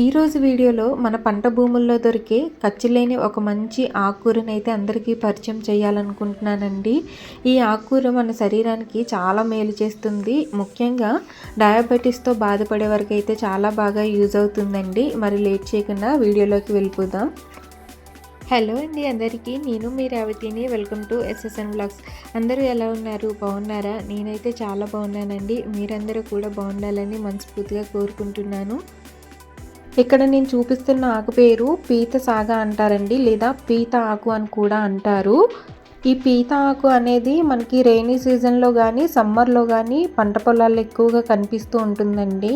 ఈరోజు వీడియోలో మన పంట భూముల్లో దొరికే ఖర్చులేని ఒక మంచి ఆకుకూరని అయితే అందరికీ పరిచయం చేయాలనుకుంటున్నానండి. ఈ ఆకుకూర మన శరీరానికి చాలా మేలు చేస్తుంది. ముఖ్యంగా డయాబెటీస్తో బాధపడే వరకు అయితే చాలా బాగా యూజ్ అవుతుందండి. మరి లేట్ చేయకుండా వీడియోలోకి వెళ్ళిపోదాం. హలో అండి అందరికీ. నేను మీ రేవతిని. వెల్కమ్ టు ఎస్ఎస్ఎన్ బ్లాగ్స్ అందరూ ఎలా ఉన్నారు? బాగున్నారా? నేనైతే చాలా బాగున్నానండి. మీరందరూ కూడా బాగుండాలని మనస్ఫూర్తిగా కోరుకుంటున్నాను. ఇక్కడ నేను చూపిస్తున్న ఆకు పేరు పీత సాగ అంటారండి లేదా పీత ఆకు అని కూడా అంటారు. ఈ పీత ఆకు అనేది మనకి రెయినీ సీజన్లో కానీ సమ్మర్లో కానీ పంట పొలాల్లో ఎక్కువగా కనిపిస్తూ ఉంటుందండి.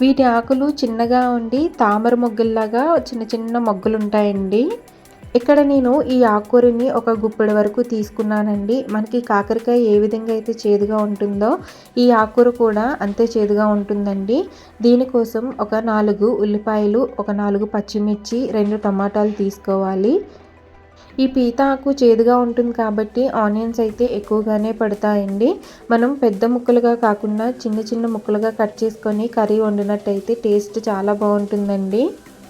వీటి ఆకులు చిన్నగా ఉండి తామర మొగ్గుల్లాగా చిన్న చిన్న మొగ్గులు ఉంటాయండి ఇక్కడ నేను ఈ ఆకుకూరని ఒక గుప్పెడు వరకు తీసుకున్నానండి. మనకి కాకరకాయ ఏ విధంగా అయితే చేదుగా ఉంటుందో ఈ ఆకుకూర కూడా అంతే చేదుగా ఉంటుందండి. దీనికోసం ఒక నాలుగు ఉల్లిపాయలు ఒక నాలుగు పచ్చిమిర్చి రెండు టమాటాలు తీసుకోవాలి. ఈ పీత ఆకు చేదుగా ఉంటుంది కాబట్టి ఆనియన్స్ అయితే ఎక్కువగానే పడతాయండి. మనం పెద్ద ముక్కలుగా కాకుండా చిన్న చిన్న ముక్కలుగా కట్ చేసుకొని కర్రీ వండినట్టయితే టేస్ట్ చాలా బాగుంటుందండి.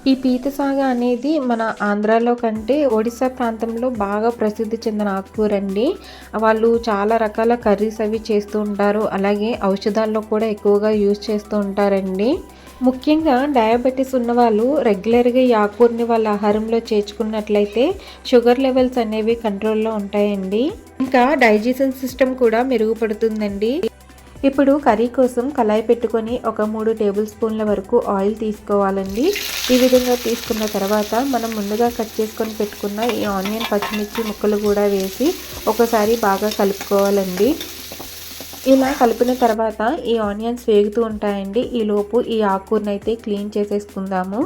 ఈ పీత సాగ అనేది మన ఆంధ్రాలో కంటే ఒడిశా ప్రాంతంలో బాగా ప్రసిద్ధి చెందిన ఆకుకూర అండి. వాళ్ళు చాలా రకాల కర్రీస్ అవి చేస్తూ ఉంటారు. అలాగే ఔషధాల్లో కూడా ఎక్కువగా యూజ్ చేస్తూ ఉంటారండి. ముఖ్యంగా డయాబెటీస్ ఉన్న వాళ్ళు రెగ్యులర్గా ఈ ఆకుకూరని వాళ్ళ ఆహారంలో చేర్చుకున్నట్లయితే షుగర్ లెవెల్స్ అనేవి కంట్రోల్లో ఉంటాయండి. ఇంకా డైజెషన్ సిస్టమ్ కూడా మెరుగుపడుతుందండి. ఇప్పుడు కర్రీ కోసం కళాయి పెట్టుకొని ఒక మూడు టేబుల్ స్పూన్ల వరకు ఆయిల్ తీసుకోవాలండి. ఈ విధంగా తీసుకున్న తర్వాత మనం ముందుగా కట్ చేసుకొని పెట్టుకున్న ఈ ఆనియన్ పచ్చిమిర్చి ముక్కలు కూడా వేసి ఒకసారి బాగా కలుపుకోవాలండి. ఇలా కలిపిన తర్వాత ఈ ఆనియన్స్ వేగుతూ ఉంటాయండి. ఈలోపు ఈ ఆకుకూరనైతే క్లీన్ చేసేసుకుందాము.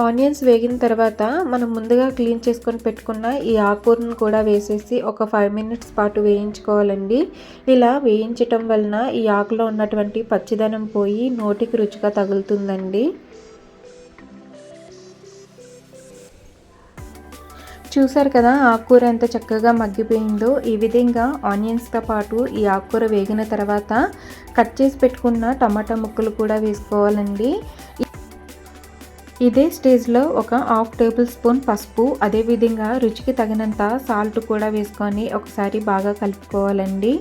ఆనియన్స్ వేగిన తర్వాత మనం ముందుగా క్లీన్ చేసుకొని పెట్టుకున్న ఈ ఆకూరను కూడా వేసేసి ఒక ఫైవ్ మినిట్స్ పాటు వేయించుకోవాలండి. ఇలా వేయించటం వలన ఈ ఆకులో ఉన్నటువంటి పచ్చిదనం పోయి నోటికి రుచిగా తగులుతుందండి. చూసారు కదా ఆకుకూర ఎంత చక్కగా మగ్గిపోయిందో. ఈ విధంగా ఆనియన్స్తో పాటు ఈ ఆకుకూర వేగిన తర్వాత కట్ చేసి పెట్టుకున్న టమాటా ముక్కలు కూడా వేసుకోవాలండి. ఇదే స్టేజ్లో ఒక హాఫ్ టేబుల్ స్పూన్ పసుపు అదేవిధంగా రుచికి తగినంత సాల్ట్ కూడా వేసుకొని ఒకసారి బాగా కలుపుకోవాలండి.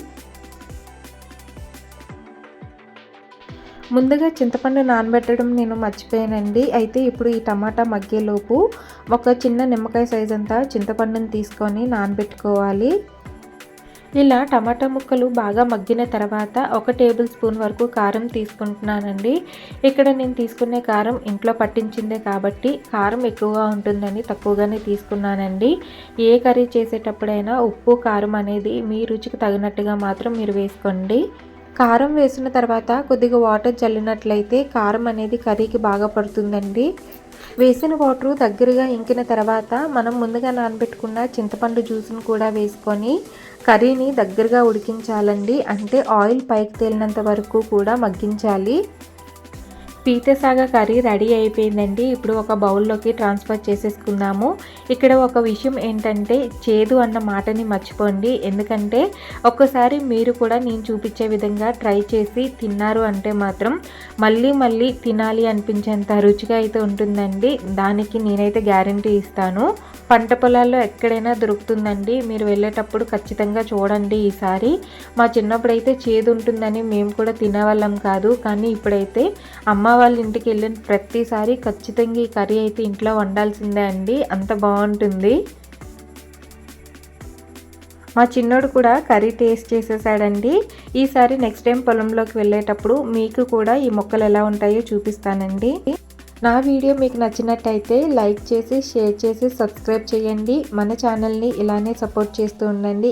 ముందుగా చింతపండు నానబెట్టడం నేను మర్చిపోయానండి. అయితే ఇప్పుడు ఈ టమాటా మగ్గేలోపు ఒక చిన్న నిమ్మకాయ సైజ్ అంతా చింతపండుని తీసుకొని నానబెట్టుకోవాలి. ఇలా టమాటా ముక్కలు బాగా మగ్గిన తర్వాత ఒక టేబుల్ స్పూన్ వరకు కారం తీసుకుంటున్నానండి. ఇక్కడ నేను తీసుకునే కారం ఇంట్లో పట్టించిందే కాబట్టి కారం ఎక్కువగా ఉంటుందని తక్కువగానే తీసుకున్నానండి. ఏ కర్రీ చేసేటప్పుడైనా ఉప్పు కారం అనేది మీ రుచికి తగినట్టుగా మాత్రం మీరు వేసుకోండి. కారం వేసిన తర్వాత కొద్దిగా వాటర్ చల్లినట్లయితే కారం అనేది కర్రీకి బాగా పడుతుందండి. వేసిన వాటర్ దగ్గరగా ఇంకిన తర్వాత మనం ముందుగా నానబెట్టుకున్న చింతపండు జ్యూస్ను కూడా వేసుకొని కర్రీని దగ్గరగా ఉడికించాలండి. అంటే ఆయిల్ పైకి తేలినంత వరకు కూడా మగ్గించాలి. పీతసాగ కర్రీ రెడీ అయిపోయిందండి. ఇప్పుడు ఒక బౌల్లోకి ట్రాన్స్ఫర్ చేసేసుకుందాము. ఇక్కడ ఒక విషయం ఏంటంటే చేదు అన్న మాటని మర్చిపోండి. ఎందుకంటే ఒక్కసారి మీరు కూడా నేను చూపించే విధంగా ట్రై చేసి తిన్నారు అంటే మాత్రం మళ్ళీ మళ్ళీ తినాలి అనిపించేంత రుచిగా అయితే ఉంటుందండి. దానికి నేనైతే గ్యారంటీ ఇస్తాను. పంట పొలాల్లో ఎక్కడైనా దొరుకుతుందండి. మీరు వెళ్ళేటప్పుడు ఖచ్చితంగా చూడండి ఈసారి. మా చిన్నప్పుడు అయితే చేదు ఉంటుందని మేము కూడా తినేవాళ్ళం కాదు. కానీ ఇప్పుడైతే అమ్మ వాళ్ళ ఇంటికి వెళ్ళిన ప్రతిసారి ఖచ్చితంగా ఈ కర్రీ అయితే ఇంట్లో వండాల్సిందే అండి. అంత బాగుంటుంది. మా చిన్నోడు కూడా కర్రీ టేస్ట్ చేసేసాడండి. ఈసారి నెక్స్ట్ టైం పొలంలోకి వెళ్ళేటప్పుడు మీకు కూడా ఈ మొక్కలు ఎలా ఉంటాయో చూపిస్తానండి. నా వీడియో మీకు నచ్చినట్టయితే లైక్ చేసి షేర్ చేసి సబ్స్క్రైబ్ చేయండి. మన ఛానల్ని ఇలానే సపోర్ట్ చేస్తూ ఉండండి.